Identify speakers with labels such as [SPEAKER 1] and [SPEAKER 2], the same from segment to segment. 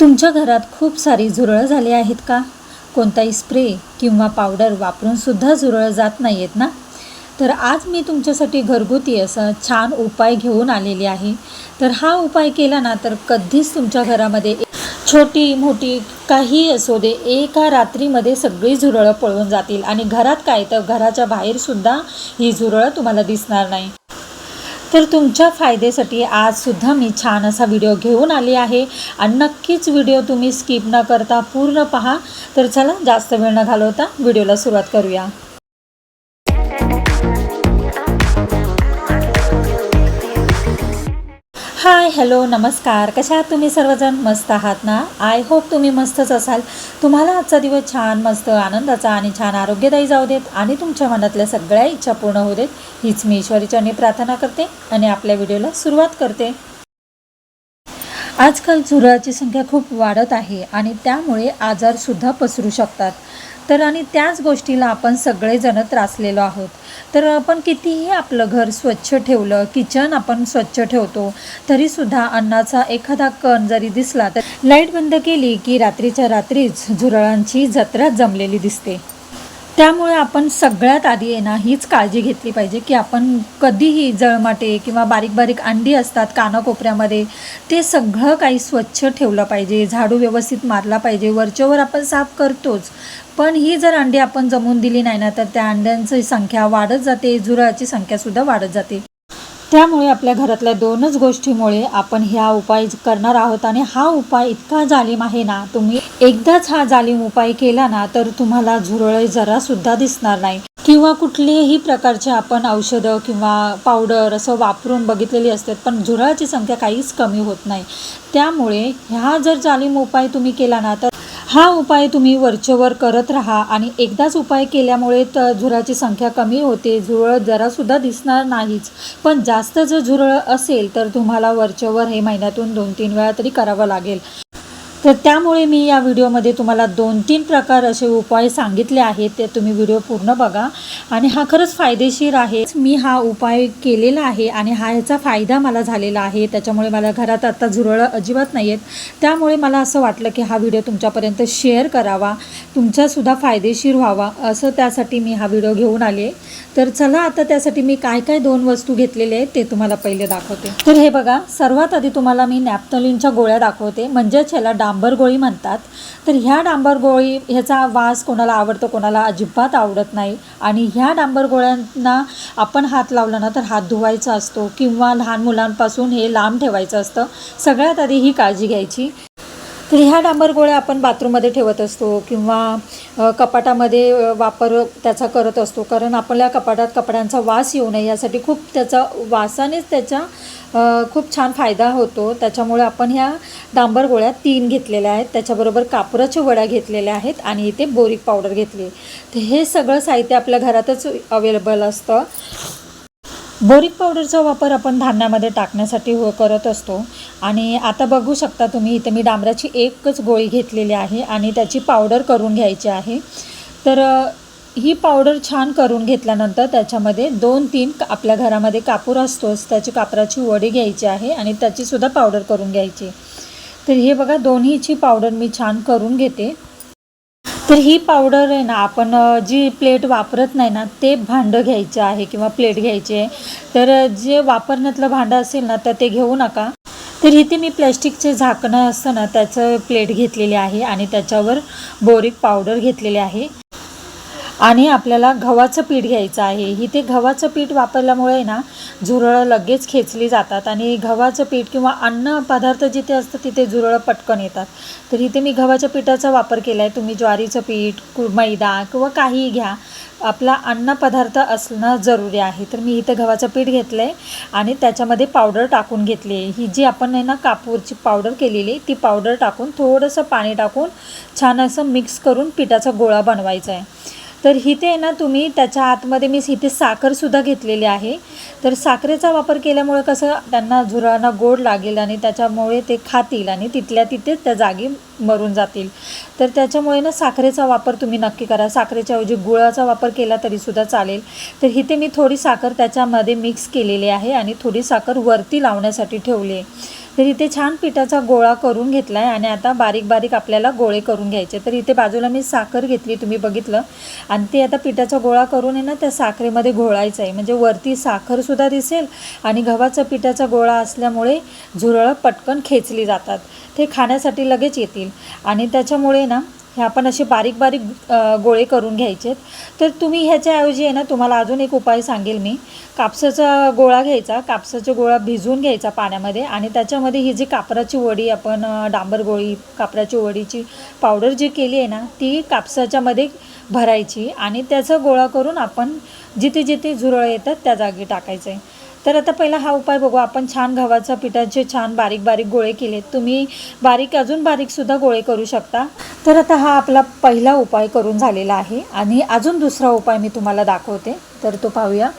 [SPEAKER 1] तुमच्या घरात खूप सारी झुरळं झाली आहेत का? कोणताही स्प्रे किंवा पावडर वापरूनसुद्धा झुरळं जात नाही आहेत ना? तर आज मी तुमच्यासाठी घरगुती असं छान उपाय घेऊन आलेली आहे. तर हा उपाय केला ना तर कधीच तुमच्या घरामध्ये छोटी मोठी काही असू दे एका रात्रीमध्ये सगळी झुरळं पळून जातील. आणि घरात काय? तर घराच्या बाहेरसुद्धा ही झुरळं तुम्हाला दिसणार नाही. तर तुमच्या फायद्यासाठी आजसुद्धा मी छान असा व्हिडिओ घेऊन आली आहे. आणि नक्कीच व्हिडिओ तुम्ही स्किप न करता पूर्ण पहा. तर चला जास्त वेळ न घालवता व्हिडिओला सुरुवात करूया. हाय हॅलो नमस्कार. कशा आहात तुम्ही सर्वजण? मस्त आहात ना? आय होप तुम्ही मस्तच असाल. तुम्हाला आजचा दिवस छान मस्त आनंदाचा आणि छान आरोग्यदायी जाऊ देत आणि तुमच्या मनातल्या सगळ्या इच्छा पूर्ण होऊ देत हीच मी ईश्वरीचरणी प्रार्थना करते आणि आपल्या व्हिडिओला सुरुवात करते. आजकाल झुरळाची संख्या खूप वाढत आहे आणि त्यामुळे आजारसुद्धा पसरू शकतात. तर आणि त्याच गोष्टीला आपण सगळेजण त्रासलेलो आहोत. तर आपण कितीही आपलं घर स्वच्छ ठेवलं किचन आपण स्वच्छ ठेवतो तरीसुद्धा अन्नाचा एखादा कण जरी दिसला तर लाइट बंद केली की रात्रीच्या रात्रीच झुरळांची जत्रा जमलेली दिसते. त्यामुळे आपण सगळ्यात आधी आहे हीच काळजी घेतली पाहिजे की आपण कधीही जळमाटे किंवा बारीक बारीक अंडी असतात कानाकोपऱ्यामध्ये ते सगळं काही स्वच्छ ठेवलं पाहिजे झाडू व्यवस्थित मारला पाहिजे वरच्यावर आपण साफ करतोच. पण ही जर अंडी आपण जमून दिली नाही ना तर त्या अंड्यांची संख्या वाढत जाते झुरळाची संख्यासुद्धा वाढत जाते. त्यामुळे आपल्या घरातल्या दोनच गोष्टीमुळे आपण ह्या उपाय करणार आहोत आणि हा उपाय इतका जालीम आहे ना तुम्ही एकदाच हा जालीम उपाय केला ना तर तुम्हाला झुरळे जरासुद्धा दिसणार नाही. किंवा कुठलेही प्रकारचे आपण औषधं किंवा पावडर असं वापरून बघितलेली असतात पण झुरळाची संख्या काहीच कमी होत नाही. त्यामुळे ह्या जर जालीम उपाय तुम्ही केला ना तर हा उपाय तुम्ही वरचेवर करत राहा आणि एकदाच उपाय केल्यामुळे तर झुराची संख्या कमी होते. झुरळ जरासुद्धा दिसणार नाहीच. पण जास्त जर झुरळ असेल तर तुम्हाला वरचेवर हे महिन्यातून दोन तीन वेळा तरी करावं लागेल. तर त्यामुळे मी या व्हिडिओमध्ये तुम्हाला दोन तीन प्रकार असे उपाय सांगितले आहेत ते तुम्ही व्हिडिओ पूर्ण बघा. आणि हा खरंच फायदेशीर आहे. मी हा उपाय केलेला आहे आणि हा ह्याचा फायदा मला झालेला आहे. त्याच्यामुळे मला घरात आत्ता झुरळं अजिबात नाही आहेत त्यामुळे मला असं वाटलं की हा व्हिडिओ तुमच्यापर्यंत शेअर करावा. तुमचासुद्धा फायदेशीर व्हावा असं त्यासाठी मी हा व्हिडिओ घेऊन आले. तर चला आता त्यासाठी मी काय काय दोन वस्तू घेतलेले आहेत ते तुम्हाला पहिले दाखवते. तर हे बघा सर्वात आधी तुम्हाला मी नॅपथलिनच्या गोळ्या दाखवते. म्हणजेच ह्याला डा गोळी म्हणतात. तर ह्या डांबर गोळी ह्याचा वास कोणाला आवडतो कोणाला अजिबात आवडत नाही. आणि ह्या डांबर गोळ्यांना आपण हात लावला ना तर हात धुवायचा असतो किंवा लहान मुलांपासून हे लांब ठेवायचं असतं. सगळ्यात आधी ही काळजी घ्यायची. तर ह्या डांबर गोळ्या आपण बाथरूममध्ये ठेवत असतो किंवा कपाटामध्ये वापर त्याचा करत असतो. कारण आपल्या कपाटात कपड्यांचा वास येऊ नये यासाठी खूप त्याचा वासानेच त्याचा खूप छान फायदा होतो. त्याच्यामुळे आपण ह्या डांबर गोळ्या तीन घेतलेल्या आहेत. त्याच्याबरोबर कापराच्या वड्या घेतलेल्या आहेत आणि इथे बोरिक पावडर घेतली तर हे सगळं साहित्य आपल्या घरातच अवेलेबल असतं. बोरिक पावडरचा वापर आपण धान्यामध्ये टाकण्यासाठी हो करत असतो. आणि आता बघू शकता तुम्ही इथे मी डांबराची एकच गोळी घेतलेली आहे आणि त्याची पावडर करून घ्यायची आहे. तर ही पावडर छान करून घेतल्यानंतर त्याच्यामध्ये दोन तीन आपल्या घरामध्ये कापूर असतोच त्याची कापराची वडी घ्यायची आहे आणि त्याचीसुद्धा पावडर करून घ्यायची. तर हे बघा दोन्हीची पावडर मी छान करून घेते. तर ही पावडर आहे ना आपण जी प्लेट वापरत नाही ना ते भांडं घ्यायचं आहे किंवा प्लेट घ्यायची. आहे तर जे वापरण्यातलं भांडं असेल ना तर ते घेऊ नका. तर इथे मी प्लॅस्टिकचे झाकणं असतं ना त्याचं प्लेट घेतलेली आहे आणि त्याच्यावर बोरिक पावडर घेतलेली आहे. आणि आपल्याला गव्हाचं पीठ घ्यायचं आहे. इथे गव्हाचं पीठ वापरल्यामुळे ना झुरळं लगेच खेचली जातात आणि गव्हाचं पीठ किंवा अन्न पदार्थ जिथे असतं तिथे झुरळं पटकन येतात. तर इथे मी गव्हाच्या पिठाचा वापर केला आहे. तुम्ही ज्वारीचं पीठ कु- मैदा किंवा काहीही घ्या. आपला अन्न पदार्थ असणं जरुरी आहे. तर मी इथं गव्हाचं पीठ घेतलं आहे आणि त्याच्यामध्ये पावडर टाकून घेतली आहे. ही जी आपण आहे ना कापूरची पावडर केलेली ती पावडर टाकून थोडंसं पाणी टाकून छान असं मिक्स करून पिठाचा गोळा बनवायचा आहे. तर इथे आहे ना तुम्ही त्याच्या आतमध्ये मी इथे साखरसुद्धा घेतलेली आहे. तर साखरेचा वापर केल्यामुळे कसं त्यांना झुरळांना गोड लागेल आणि त्याच्यामुळे ते खातील आणि तिथल्या तिथेच त्या जागी मरून जातील. तर त्याच्यामुळे ना साखरेचा वापर तुम्ही नक्की करा. साखरेच्या ऐवजी गुळाचा वापर केला तरीसुद्धा चालेल. तर इथे मी थोडी साखर त्याच्यामध्ये मिक्स केलेली आहे आणि थोडी साखर वरती लावण्यासाठी ठेवली आहे. तर इथे छान पिठाचा गोळा करून घेतला आहे आणि आता बारीक बारीक आपल्याला गोळे करून घ्यायचे. तर इथे बाजूला मी साखर घेतली तुम्ही बघितलं. आणि ते आता पिठाचा गोळा करून आहे ना त्या साखरेमध्ये घोळायचं आहे. म्हणजे वरती साखरसुद्धा दिसेल आणि गव्हाचा पिठाचा गोळा असल्यामुळे झुरळं पटकन खेचली जातात. ते खाण्यासाठी लगेच येतील. आणि त्याच्यामुळे ना हे आपण असे बारीक बारीक गोळे करून घ्यायचे तर तुम्ही ह्याच्याऐवजी आहे ना तुम्हाला अजून एक उपाय सांगेल मी. कापसाचा गोळा घ्यायचा. कापसाचा गोळा भिजवून घ्यायचा पाण्यामध्ये आणि त्याच्यामध्ये ही जी कापराची वडी आपण डांबर गोळी कापराची वडीची पावडर जी केली आहे ना ती कापसाच्यामध्ये भरायची आणि त्याचा गोळा करून आपण जिथे जिथे झुरळ येतात त्या जागी टाकायचं. आहे तर आता पहिला हा उपाय बघू. आपण छान गव्हाच्या पिठाचे छान बारीक बारीक गोळे केले. तुम्ही बारीक अजून बारीकसुद्धा गोळे करू शकता. तर आता हा आपला पहिला उपाय करून झालेला आहे. आणि अजून दुसरा उपाय मी तुम्हाला दाखवते. तर तो पाहूया.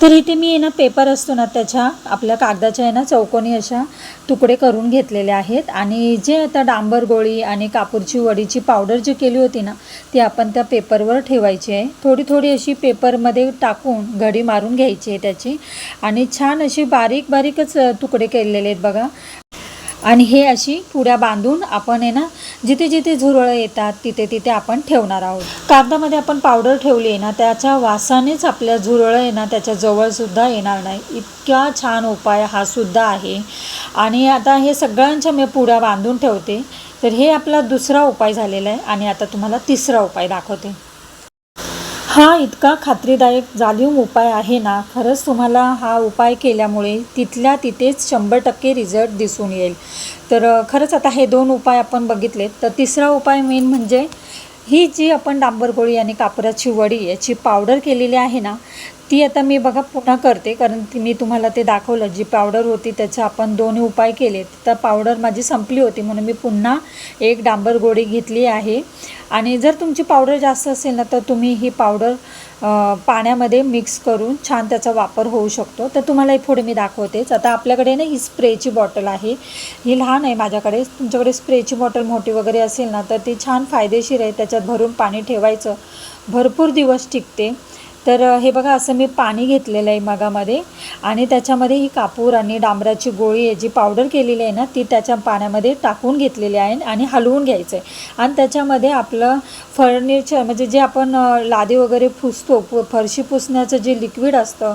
[SPEAKER 1] तर इथे मी आहे ना पेपर असतो ना त्याच्या आपल्या कागदाच्या आहे ना चौकोनी अशा तुकडे करून घेतलेले आहेत. आणि जे आता डांबर गोळी आणि कापूरची वडीची पावडर जी केली होती ना ती आपण त्या पेपरवर ठेवायची आहे. थोडी थोडी अशी पेपरमध्ये टाकून घडी मारून घ्यायची आहे त्याची. आणि छान अशी बारीक बारीकच तुकडे केलेले आहेत बघा. आणि हे अशी पुड्या बांधून आपण आहे ना जिथे जिथे झुरळं येतात तिथे तिथे आपण ठेवणार आहोत. कागदामध्ये आपण पावडर ठेवली आहे ना त्याच्या वासानेच आपल्या झुरळं आहे ना त्याच्या जवळसुद्धा येणार नाही. इतका छान उपाय हा सुद्धा आहे. आणि आता हे सगळ्यांच्या मी पुड्या बांधून ठेवते. तर हे आपला दुसरा उपाय झालेला आहे आणि आता तुम्हाला तिसरा उपाय दाखवते. हा इतका खात्रीदायक जालिम उपाय आहे ना खरंच तुम्हाला हा उपाय केल्यामुळे तिथल्या तिथेच शंभर टक्के रिझल्ट दिसून येईल. तर खरंच आता हे दोन उपाय आपण बघितलेत. तर तिसरा उपाय मेन म्हणजे ही जी आपण डांबर गोळी आणि कापराची वडी याची पावडर केलेली आहे ना ती आता मी बघा पुन्हा करते कारण ती मी तुम्हाला ते दाखवलं जी पावडर होती त्याचे आपण दोन्ही उपाय केले. तर पावडर माझी संपली होती म्हणून मी पुन्हा एक डांबर गोळी घेतली आहे. आणि जर तुमची पावडर जास्त असेल ना तर तुम्ही ही पावडर पाण्यामध्ये मिक्स करून छान त्याचा वापर होऊ शकतो. तर तुम्हाला हे पुढे मी दाखवतेच. आता आपल्याकडे ना ही स्प्रेची बॉटल आहे. ही लहान आहे माझ्याकडे. तुमच्याकडे स्प्रेची बॉटल मोठी वगैरे असेल ना तर ती छान फायदेशीर आहे. त्याच्यात भरून पाणी ठेवायचं. भरपूर दिवस टिकते. तर हे बघा असं मी पाणी घेतलेलं आहे मगामध्ये आणि त्याच्यामध्ये ही कापूर आणि डांबराची गोळी आहे जी पावडर केलेली आहे ना ती त्याच्या पाण्यामध्ये टाकून घेतलेली आहे आणि हलवून घ्यायचं आहे आणि त्याच्यामध्ये आपलं फर्निचर म्हणजे जे आपण लादी वगैरे पुसतो पु फरशी पुसण्याचं जे लिक्विड असतं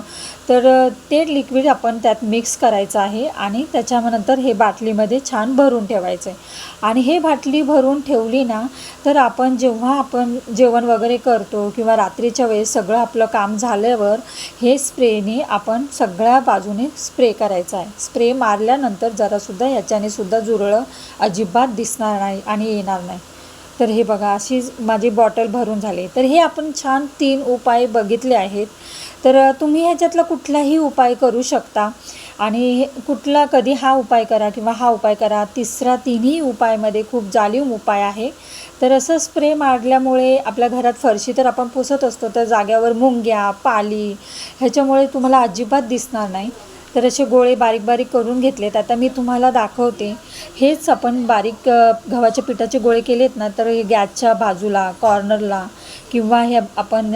[SPEAKER 1] तर ते लिक्विड आपण त्यात मिक्स करायचं आहे आणि त्याच्यानंतर हे बाटलीमध्ये छान भरून ठेवायचं आहे. आणि हे बाटली भरून ठेवली ना तर आपण जेव्हा आपण जेवण वगैरे करतो किंवा रात्रीच्या वेळेस सगळं आपलं काम झाल्यावर हे स्प्रेने आपण सगळ्या बाजूने स्प्रे करायचा आहे. स्प्रे मारल्यानंतर जरासुद्धा याच्याने सुद्धा जुरळं अजिबात दिसणार नाही आणि येणार नाही. तर हे बघा अशी माझी बॉटल भरून झाली. तर हे आपण छान तीन उपाय बघितले आहेत. तर तुम्ही ह्याच्यातला कुठलाही उपाय करू शकता. आणि हे- कुठला कधी हा उपाय करा किंवा हा उपाय करा तिसरा तिन्ही उपायमध्ये खूप जालीव उपाय आहे. तर असं स्प्रे मारल्यामुळे आपल्या घरात फरशी तर आपण पुसत असतो तर जाग्यावर मुंग्या पाली ह्याच्यामुळे तुम्हाला अजिबात दिसणार नाही. तर असे गोळे बारीक बारीक करून घेतलेत. आता मी तुम्हाला दाखवते. हेच आपण बारीक गव्हाच्या पिठाचे गोळे केलेत ना तर हे गॅसच्या बाजूला कॉर्नरला किंवा हे आपण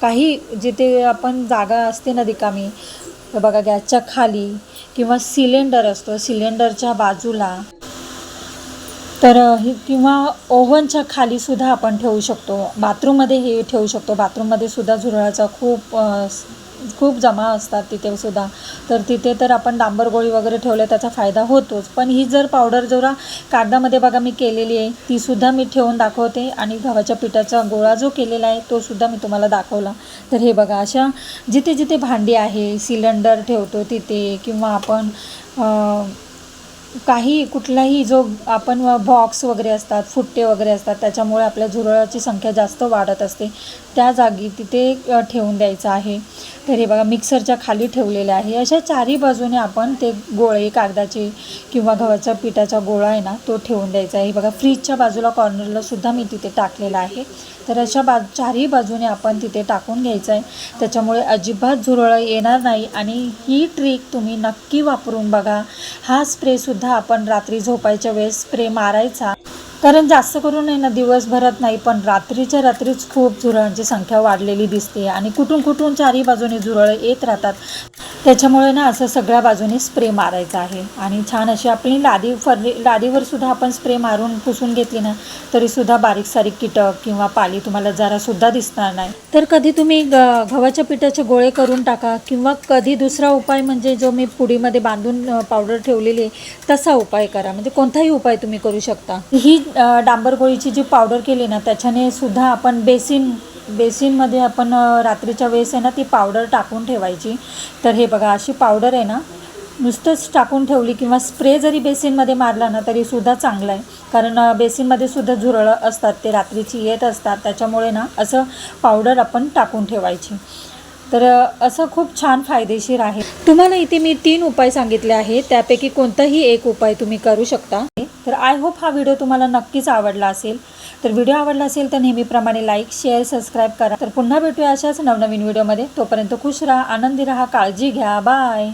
[SPEAKER 1] काही जिथे आपण जागा असते ना रिकामी तर बघा गॅसच्या खाली किंवा सिलेंडर असतो सिलेंडरच्या बाजूला. तर हे किंवा ओव्हनच्या खालीसुद्धा आपण ठेवू शकतो. बाथरूममध्ये हे ठेवू शकतो. बाथरूममध्ये सुद्धा झुरळाचा खूप खूप जमा असतात तिथे सुद्धा. तर तिथे तर आपण डांबर गोळी वगैरे ठेवल्या त्याचा फायदा होतोच. पण ही जर पावडर जरा कागदामध्ये बघा मी केलेली आहे तीसुद्धा मी ठेवून दाखवते आणि गव्हाच्या पिठाचा गोळा जो केलेला आहे तो सुद्धा मी तुम्हाला दाखवला. तर हे बघा अशा जिथे जिथे भांडी आहे सिलेंडर ठेवतो तिथे किंवा आपण काही कुठलाही जो आपण बॉक्स वगैरे असतात फुट्टे वगैरे असतात त्याच्यामुळे आपल्या झुरळाची संख्या जास्त वाढत असते. त्या जागी तिथे ठेवून द्यायचं आहे. तर हे बघा मिक्सरच्या खाली ठेवलेले आहे. अशा चारही बाजूने आपण ते गोळे कागदाचे किंवा गव्हाच्या पिठाचा गोळा आहे ना तो ठेवून द्यायचा आहे. हे बघा फ्रीजच्या बाजूला कॉर्नरला सुद्धा मी तिथे टाकलेला आहे. तर अशा बा चारही बाजूने आपण तिथे टाकून घ्यायचं आहे. त्याच्यामुळे अजिबात झुरळं येणार नाही. आणि ही ट्रिक तुम्ही नक्की वापरून बघा. हा स्प्रेसुद्धा आपण रात्री झोपायच्या वेळेस स्प्रे मारायचा. कारण जास्त करून आहे ना दिवसभरात नाही पण रात्रीच्या रात्रीच खूप झुरळांची संख्या वाढलेली दिसते. आणि कुठून कुठून चारही बाजूने झुरळ येत राहतात. त्याच्यामुळे ना असं सगळ्या बाजूने स्प्रे मारायचा आहे. आणि छान अशी आपली लादी फरली लादीवर सुद्धा आपण स्प्रे मारून पुसून घेतली ना तरीसुद्धा बारीक सारीक कीटक किंवा पाली तुम्हाला जरासुद्धा दिसणार नाही. तर कधी तुम्ही ग गव्हाच्या पिठाचे गोळे करून टाका किंवा कधी दुसरा उपाय म्हणजे जो मी पुडीमध्ये बांधून पावडर ठेवलेली आहे तसा उपाय करा. म्हणजे कोणताही उपाय तुम्ही करू शकता. ही डांबर गोळीची जी पावडर केली ना त्याच्याने सुद्धा आपण बेसिन बेसिनमध्ये आपण रात्रीच्या वेळेस आहे ना ती पावडर टाकून ठेवायची. तर हे बघा अशी पावडर आहे ना नुसतंच टाकून ठेवली किंवा स्प्रे जरी बेसिनमध्ये मारला ना तरी सुद्धा चांगलं आहे. कारण बेसिनमध्ये सुद्धा झुरळं असतात ते रात्रीची येत असतात. त्याच्यामुळे ना असं पावडर आपण टाकून ठेवायची. तर असं खूप छान फायदेशीर आहे. तुम्हाला इथे मी तीन उपाय सांगितले आहेत. त्यापैकी कोणताही एक उपाय तुम्ही करू शकता. तर आय होप हा व्हिडिओ तुम्हाला नक्कीच आवडला असेल. तर व्हिडिओ आवडला असेल तर नेहमीप्रमाणे लाईक शेअर सबस्क्राईब करा. तर पुन्हा भेटूया अशाच नवनवीन व्हिडिओमध्ये तोपर्यंत खुश राहा आनंदी राहा काळजी घ्या. बाय